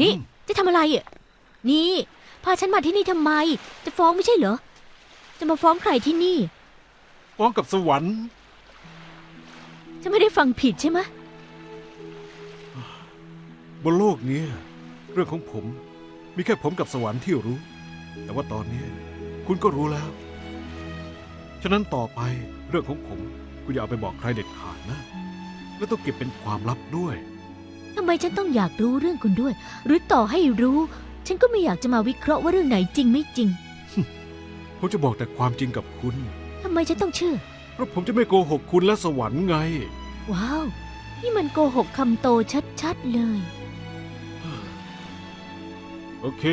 นี่ จะทำอะไรอะ นี่ พาฉันมาที่นี่ทำไม จะฟ้องไม่ใช่เหรอ จะมาฟ้องใครที่นี่ ฟ้องกับสวรรค์ฉันไม่ได้ฟังผิดใช่ไหมบนโลกเนี้ยเรื่องของผม มีแค่ผมกับสวรรค์ที่รู้ แต่ว่าตอนเนี้ยคุณก็รู้แล้ว ฉะนั้นต่อไปเรื่องของผม คุณอย่าเอาไปบอกใครเด็ดขาดนะ และต้องเก็บเป็นความลับด้วย ทำไมฉันต้องอยากรู้เรื่องคุณด้วย หรือต่อให้รู้ ฉันก็ไม่อยากจะมาวิเคราะห์ว่าเรื่องไหนจริงไม่จริงผมจะบอกแต่ความจริงกับคุณ ทำไมฉันต้องเชื่อ เพราะผมจะไม่โกหกคุณและสวรรค์ไง ว้าว นี่มันโกหกคำโตชัดๆเลย โอเค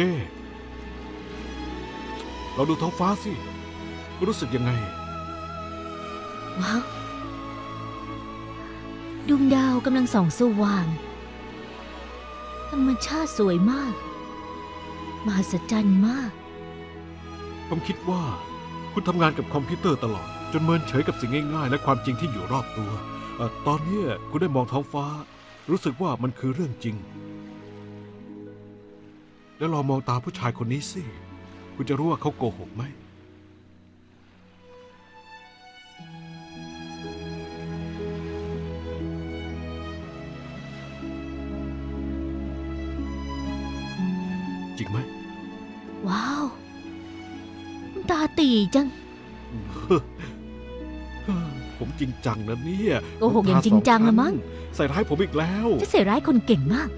เราดูท้องฟ้าสิคุณรู้สึกยังไง ว้าวดวงดาวกำลังส่องสว่าง ธรรมชาติสวยมาก มหัศจรรย์มาก ผมคิดว่า คุณทำงานกับคอมพิวเตอร์ตลอด จนเมินเฉยกับสิ่งง่ายๆ และความจริงที่อยู่รอบตัวเออตอนนี้คุณได้มองท้องฟ้า รู้สึกว่ามันคือเรื่องจริง แล้วลองมองตาผู้ชายคนนี้สิ คุณจะรู้ว่าเขาโกหกไหม จริงไหม ว้าวมันตาตีจัง ผมจริงจังนะเนี่ยโกหกอย่างจริงจังละมั้ง ใส่ร้ายผมอีกแล้ว จะเสียร้ายคนเก่งมาก